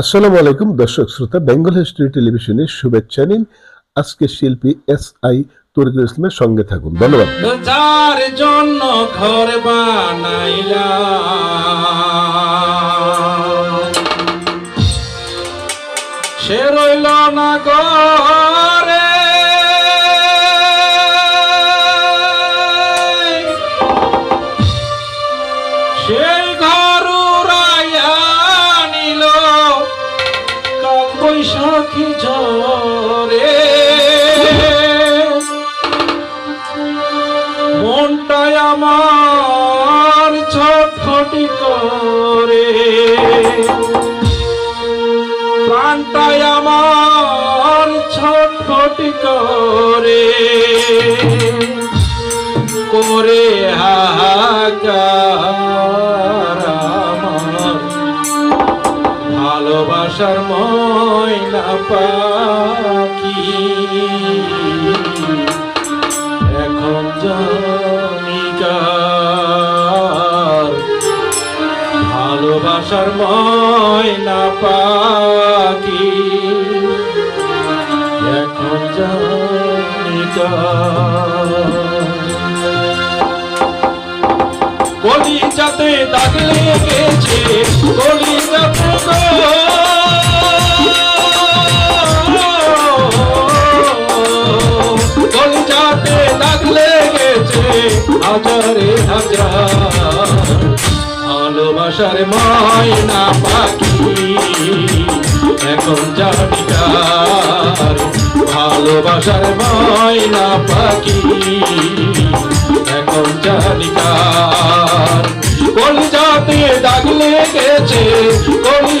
আসসালামু আলাইকুম, দর্শক শ্রোতা, বেঙ্গল হিস্ট্রি টেলিভিশনের শুভেচ্ছা নিন। আজকে শিল্পী এস আই তরিকুল ইসলামের সঙ্গে থাকুন। ধন্যবাদ। যার জন্য ঘর বানাইলা সে রইল না ঘরে। সেই ঘর বৈশাখী ঝরে। মনটাই আমার ছটফটি করে। প্রাণটাই আমার ছটফটি করে। করে হাহাকার। ভালোবাসার ময়না পাখি। এখন জানিকার ভালোবাসার ময়না পাখি। এখন জানিকার গলি যাতে দাগ লেগেছে গলি যাতে হাজারে হাজার ভালোবাসার ময়না পাখি। এখন জানিকার ভালোবাসার ময়না পাখি। এখন জানিকার কলি যাতে দাগ লেগেছে কলি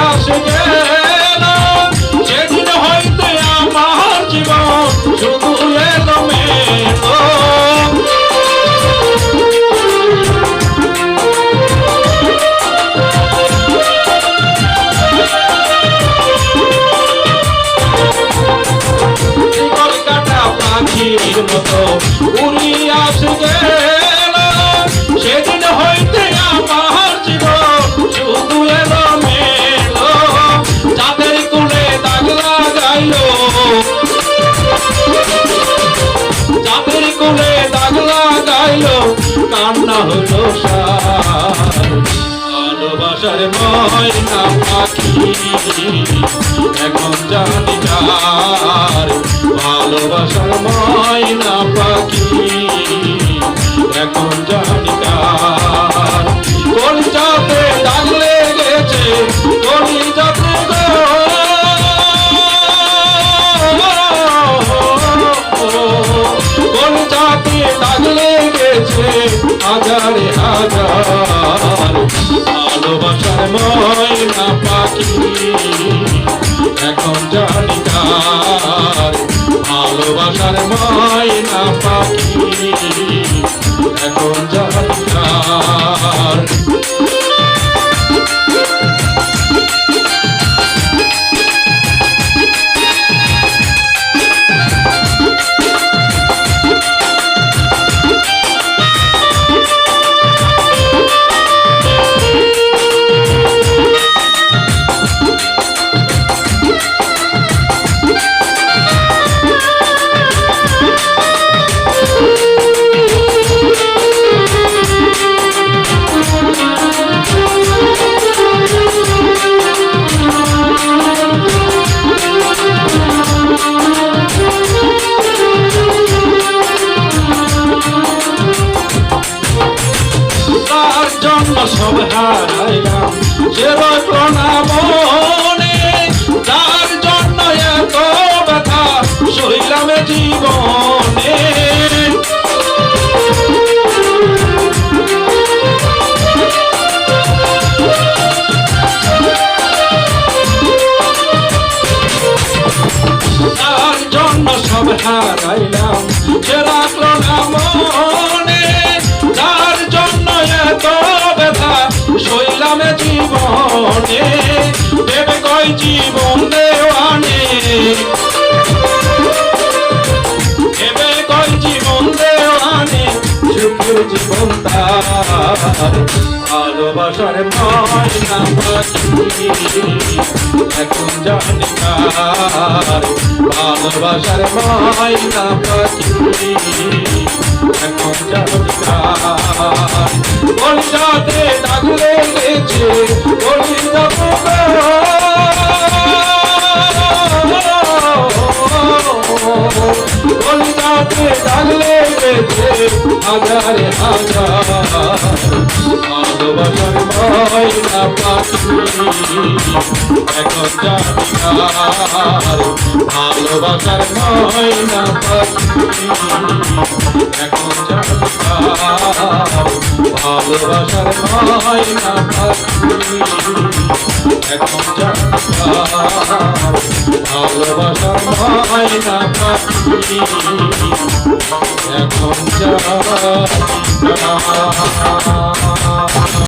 Olha, cheguei. কান্না হলো সার। ভালোবাসার ময়না পাখি এখন জানি কার। ভালোবাসার ময়না পাখি। ভালোবাসার ময়না পাখি এখন জানি তার ভালোবাসার ময়না পাখি। এখন জানি সব হারাইলাম। সে রইল জীবন তার ভালোবাসার ময়না পাখি এখন জানি কার ভালোবাসার ময়না পাখি এখন জানি কার কলিজাতে দাগ লেগেছে কলিজা হাজারে হাজার ভালোবাসার ময়না পাখি এখন জানিকার ভালোবাসার ময়না পাখি এখন জানিকার ভালোবাসার ময়না ভালোবাসা হয় না পাখি এখন